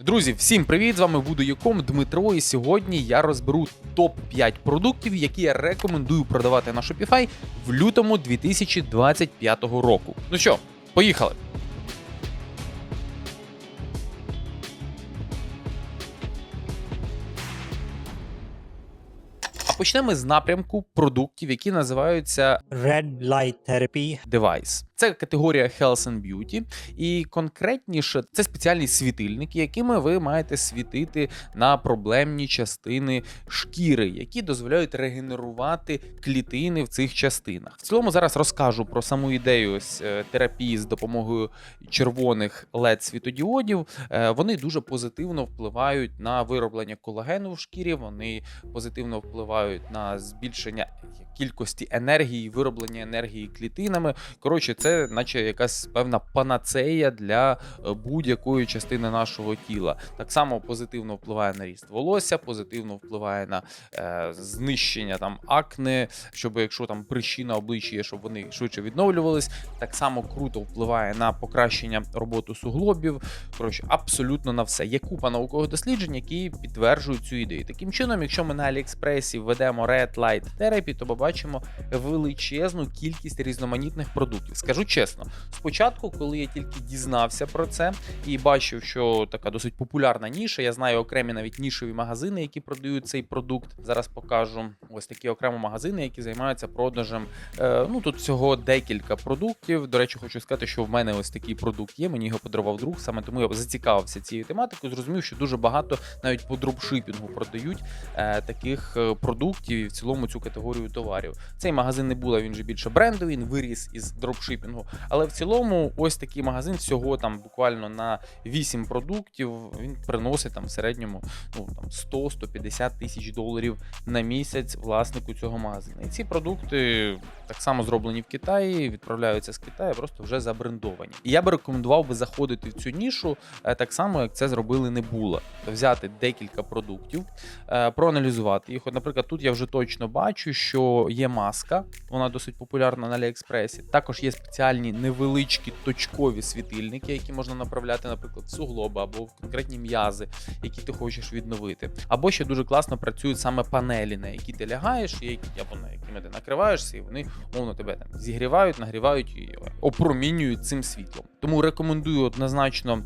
Друзі, всім привіт! З вами Вудоюком Дмитро. І сьогодні я розберу топ 5 продуктів, які я рекомендую продавати на Shopify в лютому 2025 року. Ну що, поїхали! Почнемо з напрямку продуктів, які називаються Red Light Therapy девайс. Це категорія Health and Beauty, і конкретніше це спеціальні світильники, якими ви маєте світити на проблемні частини шкіри, які дозволяють регенерувати клітини в цих частинах. В цілому зараз розкажу про саму ідею ось е, терапії з допомогою червоних led світодіодів. Е, Вони дуже позитивно впливають на вироблення колагену в шкірі. Вони позитивно впливають на збільшення кількості енергії, вироблення енергії клітинами. Коротше, це наче якась певна панацея для е, будь-якої частини нашого тіла. Так само позитивно впливає на ріст волосся, позитивно впливає на е, знищення там акне, щоб якщо там прищі на обличчі, є, щоб вони швидше відновлювались. Так само круто впливає на покращення роботи суглобів. Коротше, абсолютно на все. Є купа наукових досліджень, які підтверджують цю ідею. Таким чином, якщо ми на Аліекспресі введемо Red Light Therapy, то побачимо величезну кількість різноманітних продуктів. Скажу чесно, спочатку, коли я тільки дізнався про це і бачив, що така досить популярна ніша, я знаю окремі навіть нішеві магазини, які продають цей продукт. Зараз покажу ось такі окремо магазини, які займаються продажем. Е, ну тут всього декілька продуктів. До речі, хочу сказати, що в мене ось такий продукт є. Мені його подарував друг. Саме тому я зацікавився цією тематикою. Зрозумів, що дуже багато навіть по дропшипінгу продають е, таких е, продуктів і в цілому цю категорію товарів. Цей магазин не була, він же більше брендовий, він виріс із дропшипінгу. Але в цілому, ось такий магазин всього там буквально на 8 продуктів. Він приносить там в середньому ну там 100-150 тисяч доларів на місяць власнику цього магазину. І ці продукти так само зроблені в Китаї, відправляються з Китаю, просто вже забрендовані. І я би рекомендував би заходити в цю нішу е, так само, як це зробили Небула. Тобто взяти декілька продуктів, е, проаналізувати їх. От, наприклад, тут я вже точно бачу, що є маска, вона досить популярна на Аліекспресі. Також є спеціальні невеличкі точкові світильники, які можна направляти, наприклад, в суглоби або в конкретні м'язи, які ти хочеш відновити. Або ще дуже класно працюють саме панелі, на які ти лягаєш, і або на якими ти накриваєшся, і вони мовно тебе там зігрівають, нагрівають і опромінюють цим світлом. Тому рекомендую однозначно.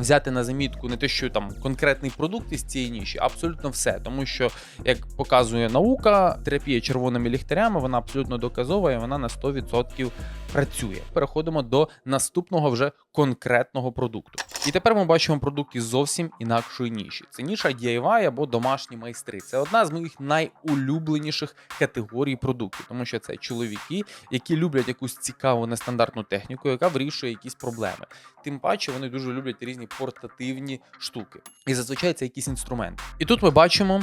Взяти на замітку не те, що там конкретний продукт із цієї ніші, а абсолютно все. Тому що, як показує наука, терапія червоними ліхтарями вона абсолютно доказова і вона на 100% працює. Переходимо до наступного вже конкретного продукту. І тепер ми бачимо продукт із зовсім інакшої ніші. Це ніша DIY або домашні майстри. Це одна з моїх найулюбленіших категорій продуктів, тому що це чоловіки, які люблять якусь цікаву нестандартну техніку, яка вирішує якісь проблеми. Тим паче вони дуже люблять різні портативні штуки. І зазвичай це якісь інструменти. І тут ми бачимо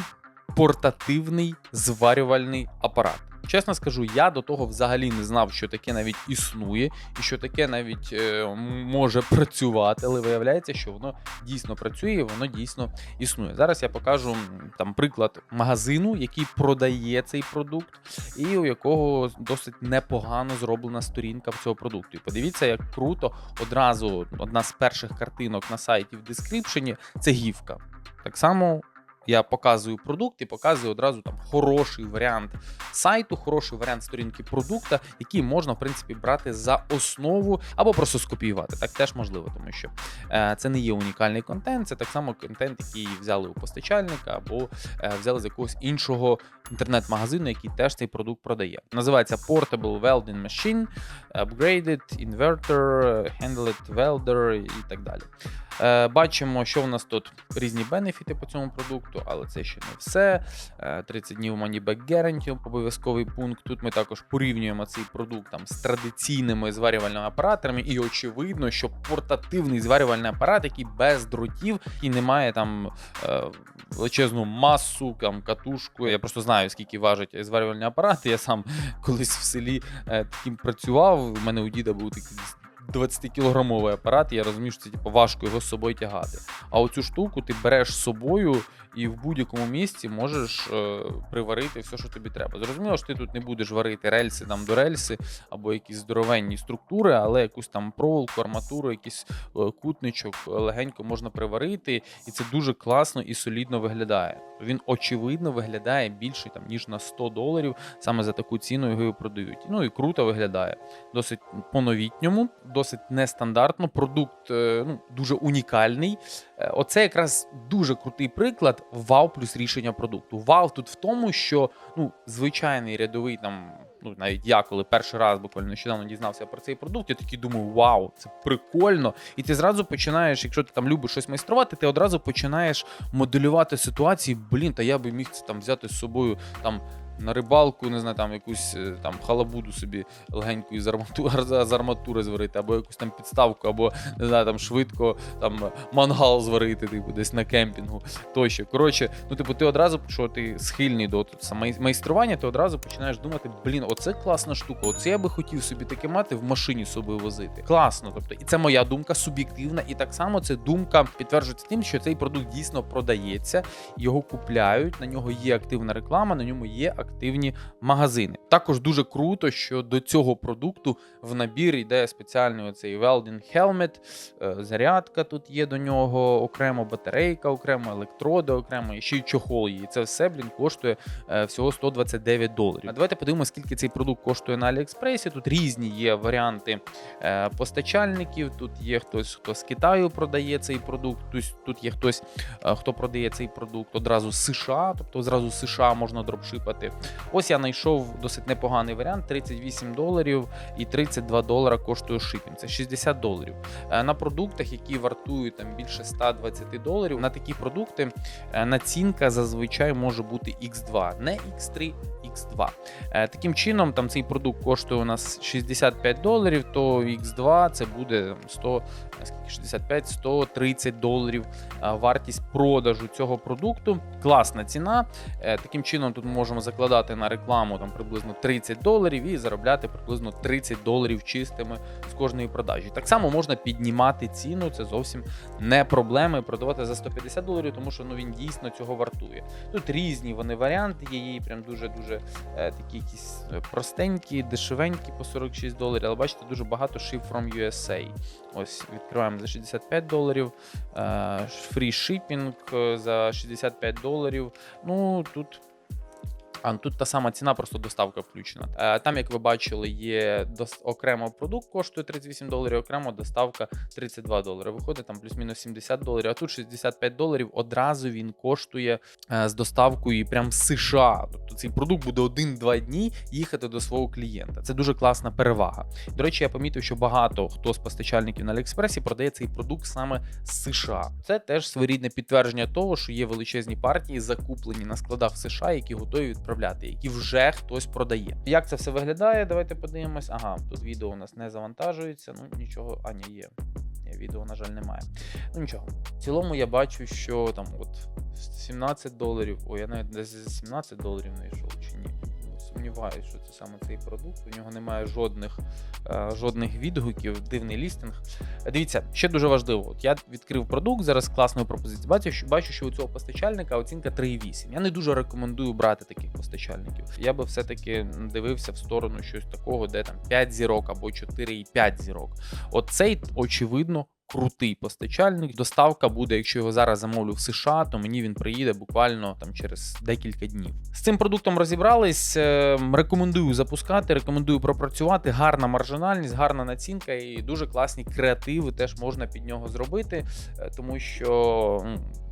портативний зварювальний апарат. Чесно скажу, я до того взагалі не знав, що таке навіть існує, і що таке навіть е, може працювати, але виявляється, що воно дійсно працює, і воно дійсно існує. Зараз я покажу там приклад магазину, який продає цей продукт, і у якого досить непогано зроблена сторінка цього продукту. І подивіться, як круто одразу одна з перших картинок на сайті в дескріпшені це гівка. Так само я показую продукт і показую одразу там хороший варіант сайту, хороший варіант сторінки продукта, який можна в принципі брати за основу або просто скопіювати. Так теж можливо, тому що е, це не є унікальний контент, це так само контент, який взяли у постачальника або е, взяли з якогось іншого інтернет-магазину, який теж цей продукт продає. Називається Portable Welding Machine, Upgraded Inverter, Handled Welder і так далі. Е, Бачимо, що в нас тут різні бенефіти по цьому продукту, але це ще не все. Е, 30 днів money back guarantee, обов'язковий пункт. Тут ми також порівнюємо цей продукт там з традиційними зварювальними апаратами, і очевидно, що портативний зварювальний апарат, який без дротів і не має там е, величезну масу, там катушку. Я просто знаю, скільки важить зварювальні апарати. Я сам колись в селі е, таким працював. У мене у діда був такий 20-кілограмовий апарат, я розумію, що це типу, важко його з собою тягати. А оцю штуку ти береш з собою і в будь-якому місці можеш е, приварити все, що тобі треба. Зрозуміло, що ти тут не будеш варити рельси там до рельси або якісь здоровенні структури, але якусь там проволоку, арматуру, якийсь е, кутничок легенько можна приварити, і це дуже класно і солідно виглядає. Він очевидно виглядає більше там ніж на 100 доларів. Саме за таку ціну його і продають. Ну і круто виглядає. Досить по-новітньому, досить нестандартно. Продукт е, ну, дуже унікальний. Е, Оце якраз дуже крутий приклад вау плюс рішення продукту. Вау тут в тому, що ну, звичайний рядовий там. Ну, навіть я, коли перший раз буквально нещодавно дізнався про цей продукт, я такий думаю, вау, це прикольно. І ти зразу починаєш, якщо ти там любиш щось майструвати, ти одразу починаєш моделювати ситуації. Блін, та я би міг це там взяти з собою там. На рибалку, не знаю, там якусь е, там халабуду собі легеньку із арматури, з арматури зварити, або якусь там підставку, або не знаю, там швидко там мангал зварити, типу, десь на кемпінгу тощо. Коротше, ну типу, ти одразу, що ти схильний до майстрування, ти одразу починаєш думати: блін, оце класна штука, оце я би хотів собі таке мати в машині з собою возити. Класно. Тобто, і це моя думка суб'єктивна, і так само це думка підтверджується тим, що цей продукт дійсно продається, його купляють, на нього є активна реклама, на ньому є активні магазини. Також дуже круто, що до цього продукту в набір йде спеціальний оцей Welding Helmet, е, зарядка тут є до нього, окремо батарейка, окремо електроди, окремо і ще й чохол. І це все, блін, коштує е, всього 129 доларів. А давайте подивимося, скільки цей продукт коштує на Аліекспресі. Тут різні є варіанти е, постачальників. Тут є хтось, хто з Китаю продає цей продукт. Тут, є хтось, хто продає цей продукт одразу з США, тобто одразу з США можна дропшипати. Ось я знайшов досить непоганий варіант: 38 доларів і 32 долара коштує шипінг. Це 60 доларів. Е, На продуктах, які вартують там більше 120 доларів, на такі продукти е, націнка зазвичай може бути X2, не X3, X2. Е, Таким чином, там цей продукт коштує у нас 65 доларів, то X2 це буде 100, е, скільки 65, 130 доларів вартість продажу цього продукту. Класна ціна. Е, Таким чином, тут можемо закладати на рекламу там приблизно 30 доларів і заробляти приблизно 30 доларів чистими з кожної продажі. Так само можна піднімати ціну, це зовсім не проблема. Продавати за 150 доларів, тому що ну він дійсно цього вартує. Тут різні вони варіанти, є її прям дуже дуже такі якісь е, простенькі, дешевенькі по 46 доларів. Але бачите, дуже багато ship from USA. Ось відкриваємо за 65 доларів. Фрі шипінг за 65 доларів. Ну тут. А ну, тут та сама ціна, просто доставка включена. Е, Там, як ви бачили, є окремо продукт коштує 38 доларів, окремо доставка 32 долари. Виходить там плюс-мінус 70 доларів, а тут 65 доларів. Одразу він коштує е, з доставкою прям з США. Тобто цей продукт буде 1-2 дні їхати до свого клієнта. Це дуже класна перевага. До речі, я помітив, що багато хто з постачальників на Аліекспресі продає цей продукт саме з США. Це теж своєрідне підтвердження того, що є величезні партії, закуплені на складах США, які готові відправляти, які вже хтось продає. Як це все виглядає? Давайте подивимось. Ага, тут відео у нас не завантажується. Ну нічого, а є. Відео, на жаль, немає. Ну нічого. В цілому я бачу, що там от 17 доларів. Ой, я навіть десь за 17 доларів знайшов чи ні. Сумніваюся, що це саме цей продукт. У нього немає жодних, е, жодних відгуків, дивний лістинг. Дивіться, ще дуже важливо. От я відкрив продукт зараз класну пропозицію. Бачу, що бачу, що у цього постачальника оцінка 3,8. Я не дуже рекомендую брати таких постачальників. Я би все-таки дивився в сторону щось такого, де там 5 зірок або 4,5 зірок. От цей, очевидно. Крутий постачальник. Доставка буде, якщо його зараз замовлю в США, то мені він приїде буквально там через декілька днів. З цим продуктом розібрались. е, Рекомендую запускати, рекомендую пропрацювати. Гарна маржинальність, гарна націнка і дуже класні креативи теж можна під нього зробити, е, тому що.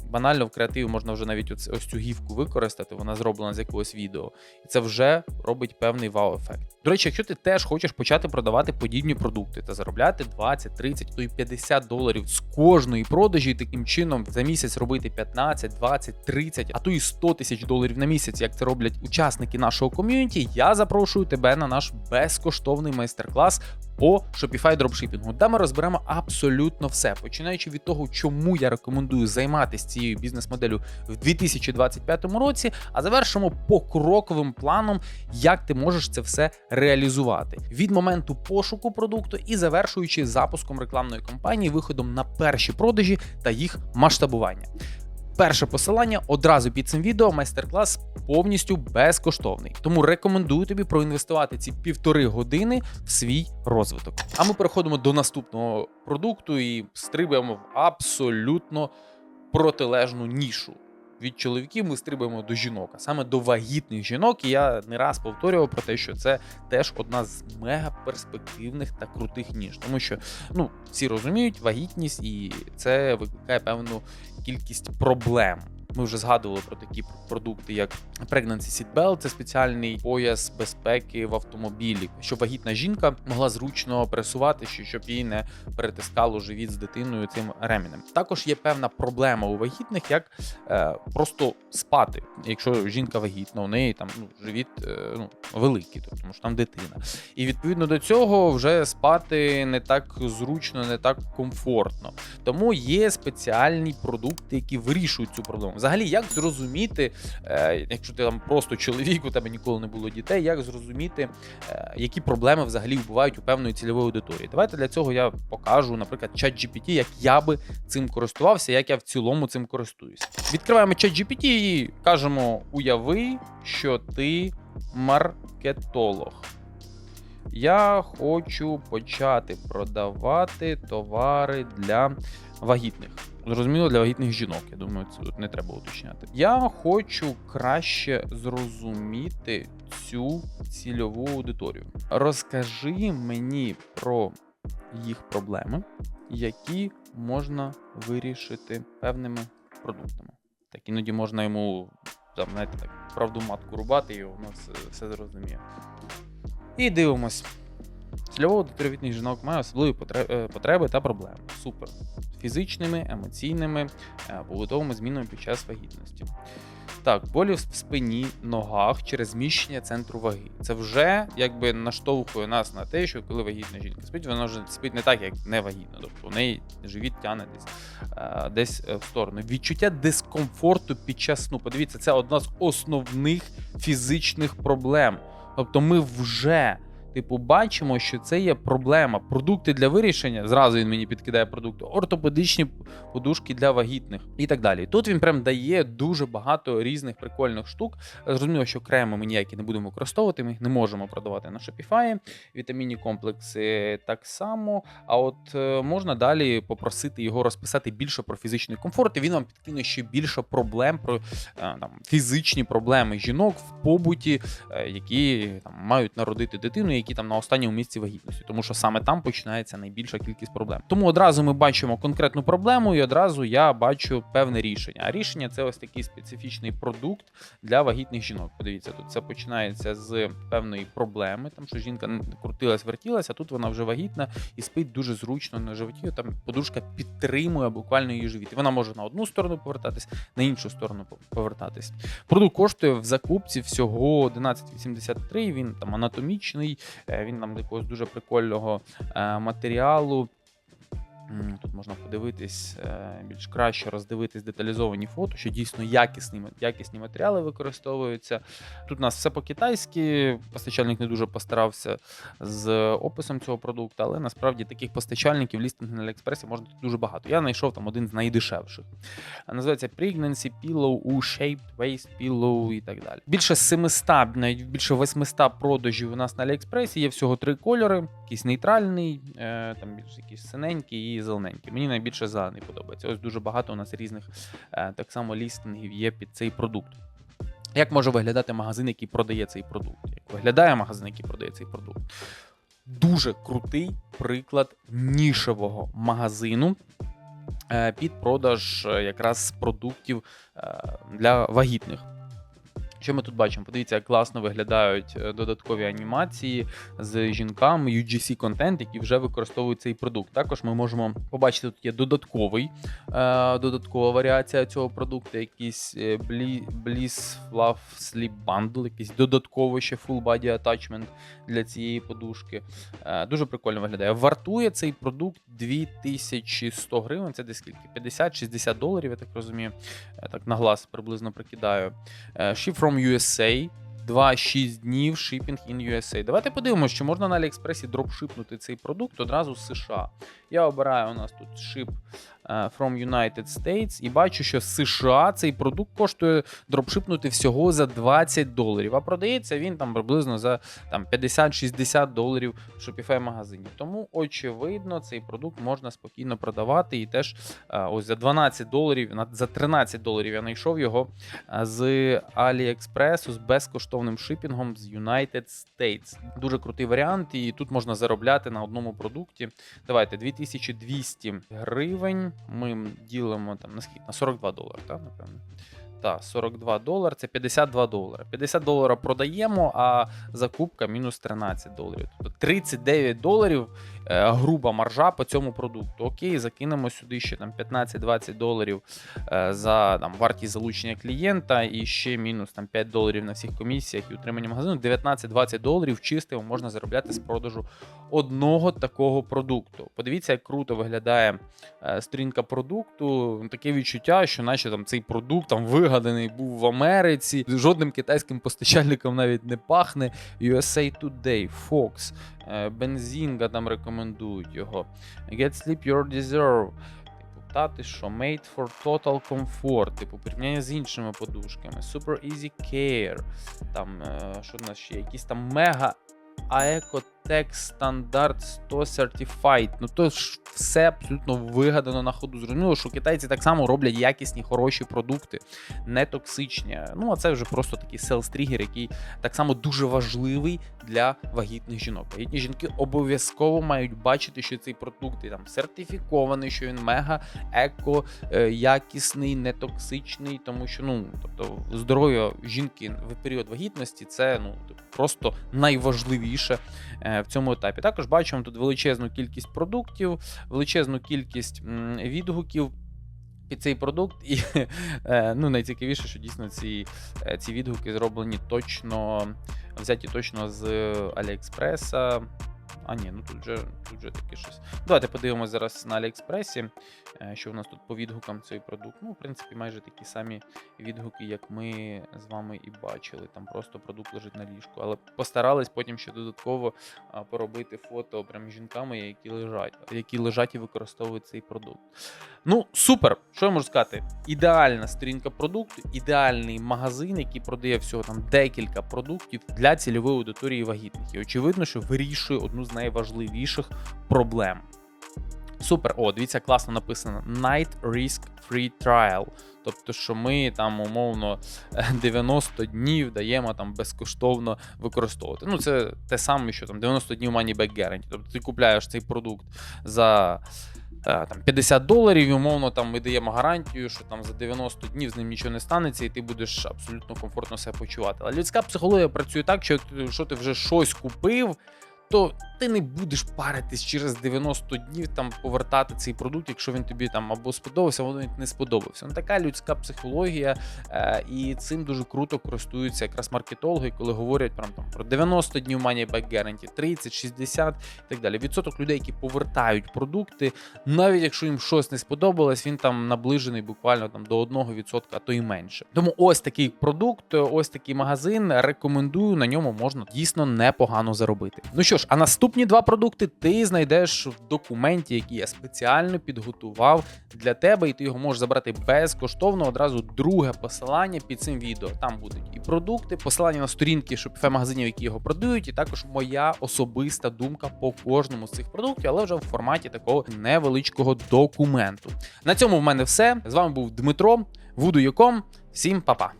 Банально в креативі можна вже навіть ось, ось цю гівку використати, вона зроблена з якогось відео, і це вже робить певний вау-ефект. До речі, якщо ти теж хочеш почати продавати подібні продукти та заробляти 20, 30, то й 50 доларів з кожної продажі, і таким чином за місяць робити 15, 20, 30, а то і 100 тисяч доларів на місяць, як це роблять учасники нашого ком'юніті, я запрошую тебе на наш безкоштовний майстер-клас по Shopify дропшипінгу, де ми розберемо абсолютно все, починаючи від того, чому я рекомендую займатися цією бізнес-моделлю в 2025 році, а завершимо покроковим планом, як ти можеш це все реалізувати. Від моменту пошуку продукту і завершуючи запуском рекламної кампанії, виходом на перші продажі та їх масштабування. Перше посилання одразу під цим відео. Майстер-клас повністю безкоштовний. Тому рекомендую тобі проінвестувати ці півтори години в свій розвиток. А ми переходимо до наступного продукту і стрибаємо в абсолютно протилежну нішу. Від чоловіків ми стрибаємо до жінок, а саме до вагітних жінок. І я не раз повторював про те, що це теж одна з мега перспективних та крутих ніж, тому що ну всі розуміють вагітність, і це викликає певну кількість проблем. Ми вже згадували про такі продукти, як Pregnancy Seat Belt, це спеціальний пояс безпеки в автомобілі, щоб вагітна жінка могла зручно пересуватися, щоб її не перетискало живіт з дитиною цим ремінем. Також є певна проблема у вагітних, як е, просто спати. Якщо жінка вагітна, у неї там ну, живіт е, ну, великий, тобто, тому що там дитина. І відповідно до цього вже спати не так зручно, не так комфортно. Тому є спеціальні продукти, які вирішують цю проблему. Взагалі, як зрозуміти, е, якщо ти там просто чоловік, у тебе ніколи не було дітей, як зрозуміти, е, які проблеми взагалі бувають у певної цільової аудиторії? Давайте для цього я покажу, наприклад, чат GPT, як я би цим користувався, як я в цілому цим користуюсь. Відкриваємо чат GPT і кажемо: уяви, що ти маркетолог. Я хочу почати продавати товари для вагітних. Зрозуміло, для вагітних жінок. Я думаю, це тут не треба уточняти. Я хочу краще зрозуміти цю цільову аудиторію. Розкажи мені про їх проблеми, які можна вирішити певними продуктами. Так іноді можна йому там, знаєте, так, правду матку рубати, і воно все, все зрозуміє. І дивимось. Цільова аудиторія вагітних жінок має особливі е, потреби та проблеми. Супер. Фізичними, емоційними, е, побутовими змінами під час вагітності. Так, болі в спині, ногах через зміщення центру ваги. Це вже якби наштовхує нас на те, що коли вагітна жінка спить, вона вже спить не так, як не вагітна. Тобто у неї живіт тягне десь, е, десь в сторону. Відчуття дискомфорту під час сну. Подивіться, це одна з основних фізичних проблем. Тобто ми вже. Типу, бачимо, що це є проблема. Продукти для вирішення. Зразу він мені підкидає продукти, ортопедичні подушки для вагітних і так далі. Тут він прям дає дуже багато різних прикольних штук. Зрозуміло, що креми ми ніякі не будемо використовувати, ми їх не можемо продавати на Shopify. Вітамінні комплекси так само. А от е, можна далі попросити його розписати більше про фізичний комфорт, і він вам підкине ще більше проблем про е, там фізичні проблеми жінок в побуті, е, які там мають народити дитину, які там на останньому місці вагітності, тому що саме там починається найбільша кількість проблем. Тому одразу ми бачимо конкретну проблему, і одразу я бачу певне рішення. А рішення це ось такий специфічний продукт для вагітних жінок. Подивіться, тут це починається з певної проблеми, там що жінка крутилась, вертілася, а тут вона вже вагітна і спить дуже зручно на животі. Там подушка підтримує буквально її живіт. І вона може на одну сторону повертатись, на іншу сторону повертатись. Продукт коштує в закупці всього 11,83, Він там анатомічний, він нам якогось дуже прикольного е, матеріалу. Тут можна подивитись е, більш краще роздивитись деталізовані фото, що дійсно якісні, якісні матеріали використовуються. Тут у нас все по-китайськи, постачальник не дуже постарався з описом цього продукту, але насправді таких постачальників лістинги на Аліекспресі можна дуже багато. Я знайшов там один з найдешевших. Називається Pregnancy Pillow U-Shaped Waist Pillow і так далі. Більше 700, навіть більше 800 продажів у нас на Аліекспресі. Є всього три кольори: якийсь нейтральний, е, там більш якийсь синенький і зелененький. Мені найбільше зелений подобається. Ось дуже багато у нас різних е, так само лістингів є під цей продукт. Як може виглядати магазин, який продає цей продукт? Як виглядає магазин, який продає цей продукт? Дуже крутий приклад нішевого магазину е, під продаж е, якраз продуктів для вагітних. Що ми тут бачимо? Подивіться, як класно виглядають е, додаткові анімації з жінками, UGC контент, який вже використовують цей продукт. Також ми можемо побачити, тут є додатковий, е, додаткова варіація цього продукту, якийсь Bli- Bliss Love Sleep Bundle, якийсь додатково ще full body attachment для цієї подушки. Е, дуже прикольно виглядає. Вартує цей продукт 2100 гривень. Це десь скільки? 50-60 доларів, я так розумію. Е, так на глаз приблизно прикидаю. Е, Ship from USA. 2-6 днів shipping in USA. Давайте подивимося, чи можна на Аліекспресі дропшипнути цей продукт одразу з США. Я обираю у нас тут е, from United States і бачу, що з США цей продукт коштує дропшипнути всього за 20 доларів, а продається він там приблизно за там, 50-60 доларів в Shopify магазині. Тому, очевидно, цей продукт можна спокійно продавати. І теж е, ось за 12 доларів, за 13 доларів я знайшов його е, з AliExpress з безкоштовним шипінгом з United States. Дуже крутий варіант, і тут можна заробляти на одному продукті. Давайте 2200 гривень. Ми ділимо там на скільки? На 42 долари, так, напевно. Так, 42 долари це 52 долари. 50 доларів продаємо, а закупка мінус 13 доларів. Тобто 39 доларів е, груба маржа по цьому продукту. Окей, закинемо сюди ще там 15-20 доларів е, за там, вартість залучення клієнта і ще мінус там 5 доларів на всіх комісіях і утримання магазину. 19-20 доларів чистимо можна заробляти з продажу одного такого продукту. Подивіться, як круто виглядає е, сторінка продукту. Таке відчуття, що наче там цей продукт там вигаданий був в Америці. Жодним китайським постачальником навіть не пахне. USA Today, Fox, е, Benzinga там рекомендують його. Get Sleep Your Deserve. Типу, та ти що, Made for Total Comfort, типу, порівняння з іншими подушками, Super Easy Care, там, е, що в нас ще, якісь там мега Aecotech Standard 100 Certified. Ну то ж все абсолютно вигадано на ходу. Зрозуміло, що китайці так само роблять якісні, хороші продукти, не токсичні. Ну а це вже просто такий селс тригер, який так само дуже важливий для вагітних жінок. Вагітні жінки обов'язково мають бачити, що цей продукт є там сертифікований, що він мега еко, е, якісний, нетоксичний, тому що ну тобто здоров'я жінки в період вагітності це ну просто найважливіше е, в цьому етапі. Також бачимо тут величезну кількість продуктів, величезну кількість відгуків. Під цей продукт, і е, ну найцікавіше, що дійсно ці, е, ці відгуки зроблені точно, взяті точно з Аліекспреса. А ні, ну тут же, тут же таке щось. Давайте подивимося зараз на Аліекспресі, е, що в нас тут по відгукам цей продукт. Ну, в принципі, майже такі самі відгуки, як ми з вами і бачили. Там просто продукт лежить на ліжку. Але постарались потім ще додатково поробити фото прям жінками, які лежать, які лежать і використовують цей продукт. Ну, супер! Що я можу сказати? Ідеальна сторінка продукту, ідеальний магазин, який продає всього там декілька продуктів для цільової аудиторії вагітних. І очевидно, що вирішує одну з найважливіших проблем. Супер, о, дивіться, класно написано: Night Risk Free Trial. Тобто, що ми там умовно 90 днів даємо там безкоштовно використовувати. Ну, це те саме, що там 90 днів money back guarantee. Тобто ти купляєш цей продукт за е, там 50 доларів, і умовно там ми даємо гарантію, що там за 90 днів з ним нічого не станеться, і ти будеш абсолютно комфортно себе почувати. Але людська психологія працює так, що якщо ти вже щось купив. То ти не будеш паритись через 90 днів там повертати цей продукт, якщо він тобі там або сподобався, або не сподобався. Ну така людська психологія, е, і цим дуже круто користуються якраз маркетологи, коли говорять прям там про 90 днів money back guarantee, 30, 60 і так далі. Відсоток людей, які повертають продукти, навіть якщо їм щось не сподобалось, він там наближений буквально там до 1%, а то і менше. Тому ось такий продукт, ось такий магазин. Рекомендую на ньому можна дійсно непогано заробити. Ну що ж, а наступні два продукти ти знайдеш в документі, який я спеціально підготував для тебе, і ти його можеш забрати безкоштовно. Одразу друге посилання під цим відео. Там будуть і продукти, посилання на сторінки Shopify магазинів, які його продають, і також моя особиста думка по кожному з цих продуктів, але вже в форматі такого невеличкого документу. На цьому в мене все. З вами був Дмитро, Voodoo.com. Всім па-па!